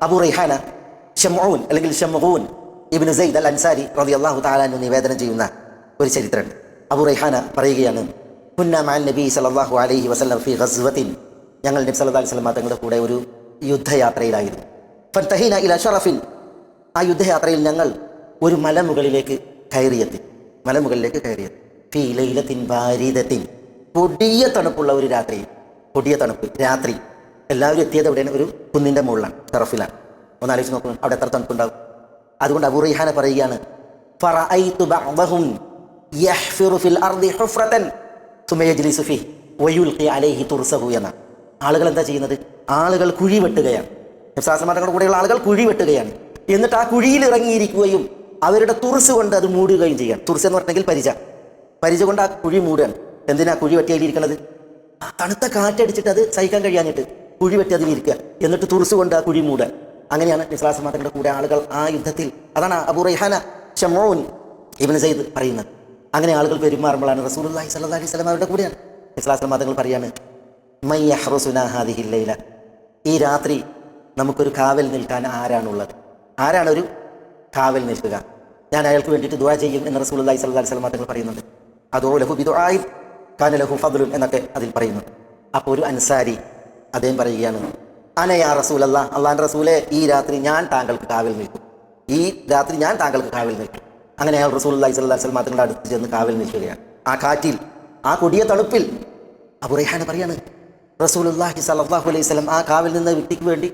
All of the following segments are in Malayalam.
അബു റൈഹാന ഷമൂൻ അല്ലെങ്കിൽ ഷമൂൻ ഇബിന് സെയ്ദ് അൽ അൻസാരി റതി അള്ളാഹു താലാനു നിവേദനം ചെയ്യുന്ന ഒരു ചരിത്രമുണ്ട്. അബു റൈഹാന പറയുകയാണ് ഹുന്നാമാൻ നബി സലാഹു അലൈഹി വസ്ലം ഫി ഹസ്വത്തിൻ ഞങ്ങൾ നബി സല്ലല്ലാഹു അലൈഹി വസല്ലം തങ്ങളുടെ കൂടെ ഒരു യുദ്ധയാത്രയിലായിരുന്നു. ഫൻതഹീന ഇല ഷറഫിൻ. ആ യുദ്ധയാത്രയിൽ ഞങ്ങൾ ഒരു മലമുകളിലേക്ക് കയറിയെത്തി. മലമുകളിലേക്ക് കയറിയെത്തി. ഫി ലൈലത്തിൻ ഭാരിതത്തിൻ പൊടിയ തണുപ്പുള്ള ഒരു രാത്രി പൊടിയ തണുപ്പ് രാത്രി എല്ലാവരും എത്തിയത് എവിടെയാണ്? ഒരു കുന്നിന്റെ മുകളിലാണ് ഷറഫിലാണ് ഒന്ന് ആലോചിച്ച് നോക്കൂ അവിടെ എത്ര തണുപ്പുണ്ടാവും? അതുകൊണ്ട് അബൂ പറയുകയാണ് എന്ന ആളുകൾ എന്താ ചെയ്യുന്നത്? ആളുകൾ കുഴി വെട്ടുകയാണ്. നബ്സാസമാരുടെ കൂടെയുള്ള ആളുകൾ കുഴി വെട്ടുകയാണ്. എന്നിട്ട് ആ കുഴിയിൽ ഇറങ്ങിയിരിക്കുകയും അവരുടെ തുറസ് കൊണ്ട് അത് മൂടുകയും ചെയ്യാം തുറസ് എന്ന് പറഞ്ഞെങ്കിൽ പരിച. പരിച കൊണ്ട് ആ കുഴി മൂടുകയാണ്. എന്തിനാ കുഴി വെട്ടിയതിലിരിക്കണത് ആ തണുത്ത കാറ്റടിച്ചിട്ട് അത് സഹിക്കാൻ കഴിയാഞ്ഞിട്ട്. കുഴി വെട്ടി അതിലിരിക്കുക എന്നിട്ട് തുറസ് കൊണ്ട് ആ കുഴി മൂടുക അങ്ങനെയാണ് നിസ്ലാസമാതങ്ങളുടെ കൂടെ ആളുകൾ ആ യുദ്ധത്തിൽ അതാണ് അബു റൈഹാന ഷമോൻ ഇബിന് സയ്യിദ് പറയുന്നത്. അങ്ങനെ ആളുകൾ പെരുമാറുമ്പോഴാണ് റസൂലുള്ളാഹി സ്വല്ലല്ലാഹി അലൈഹി സ്വലം അവരുടെ കൂടെയാണ്. ഇസ്ലാസ്ലം മതങ്ങൾ പറയാണ് മൈ യഹ്റുസുനാ ഹാദിഹി ലൈല ഈ രാത്രി നമുക്കൊരു കാവൽ നിൽക്കാൻ ആരാണുള്ളത്? ആരാണൊരു കാവൽ നിൽക്കുക? ഞാൻ അയാൾക്ക് വേണ്ടിയിട്ട് ദുവാ ചെയ്യും എന്ന് റസൂലുള്ളാഹി സ്വല്ലല്ലാഹി അലൈഹി സ്വലം തങ്ങൾ പറയുന്നുണ്ട്. അതോ ലഹു ബിദുആയി കാന ലഹു ഫദ്ലുൻ എന്നൊക്കെ അതിൽ പറയുന്നു. അപ്പോൾ ഒരു അൻസാരി അദ്ദേഹം പറയുകയാണ് അനയാ റസൂൽ അല്ല അള്ളാൻ റസൂലെ ഈ രാത്രി ഞാൻ താങ്കൾക്ക് കാവിൽ നിൽക്കും. ഈ രാത്രി ഞാൻ താങ്കൾക്ക് കാവിൽ നിൽക്കും. അങ്ങനെ അയാൾ റസൂൽ അള്ളഹി സ്വല്ലാ വസല്ലം തങ്ങളുടെ അടുത്ത് ചെന്ന് കാവിൽ നിൽക്കുകയാണ്. ആ കാറ്റിൽ ആ കൊടിയ തണുപ്പിൽ അബുറേഹാണ് പറയാണ് റസൂൽ റസൂലുള്ളാഹി സ്വല്ലല്ലാഹു അലൈഹി സ്വലം ആ കാവിൽ നിന്ന് വ്യക്തിക്ക് വേണ്ടി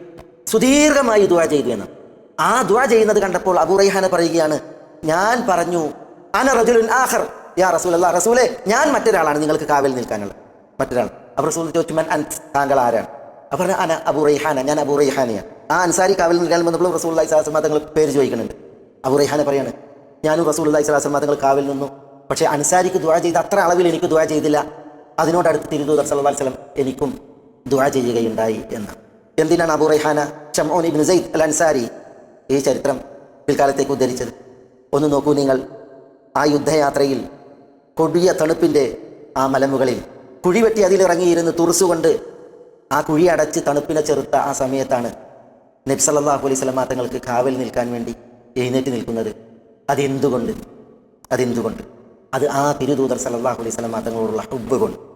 സുദീർഘമായി ദുവാ എന്ന്. ആ ദുആ ചെയ്യുന്നത് കണ്ടപ്പോൾ അബുറഹാന പറയുകയാണ് ഞാൻ പറഞ്ഞു അന റജുലുൻ ആഹർ യാ റസൂലല്ലാ റസൂലെ ഞാൻ മറ്റൊരാളാണ് നിങ്ങൾക്ക് കാവിൽ നിൽക്കാനുള്ളത്. മറ്റൊരാൾ. അവർ റസൂൽ ചോദിച്ചു മൻ അൻസ് താങ്കൾ ആരാണ്? അവർ അന അബു റൈഹാന ഞാൻ അബു റൈഹാനയാണ്. ആ അൻസാരി കാവൽ നിൽക്കാൻ വന്നപ്പോൾ റസൂൽ അള്ളഹി സ്വലാസ് തങ്ങൾ പേര് ചോദിക്കുന്നുണ്ട്. അബു റൈഹാന പറയാണ് ഞാനും റസൂൽ അള്ളഹി സ്വലാസ് തങ്ങൾ കാവിൽ നിന്നു. പക്ഷേ അൻസാരിക്ക് ദുവാ ചെയ്ത് അത്ര അളവിൽ എനിക്ക് ദുവാ ചെയ്തില്ല. അതിനോടടുത്ത് തിരുദൂതർ അലൈഹി സ്വലം എനിക്കും ദുവാ ചെയ്യുകയുണ്ടായി എന്ന് എന്തിനാണ് അബു റൈഹാന ഷംഓൻ ഇബിൻ സെയ്ദ് അൽ അൻസാരി ഈ ചരിത്രം പിൽക്കാലത്തേക്ക് ഉദ്ധരിച്ചത്? ഒന്ന് നോക്കൂ നിങ്ങൾ ആ യുദ്ധയാത്രയിൽ കൊടിയ തണുപ്പിന്റെ ആ മലമുകളിൽ കുഴിവെട്ടി അതിലിറങ്ങിയിരുന്ന് തുറസുകൊണ്ട് ആ കുഴി അടച്ച് തണുപ്പിനെ ചെറുത്ത ആ സമയത്താണ് നബ്സല്ലാഹു അലൈഹി സ്വലമാ തങ്ങൾക്ക് കാവൽ നിൽക്കാൻ വേണ്ടി എഴുന്നേറ്റ് നിൽക്കുന്നത്. അതെന്തുകൊണ്ട്? അതെന്തുകൊണ്ട്? അത് ആ തിരുദൂതർ സല്ലല്ലാഹു അലൈഹി സ്വലമാ തങ്ങളോടുള്ള ഹുബ്ബ് കൊണ്ട്.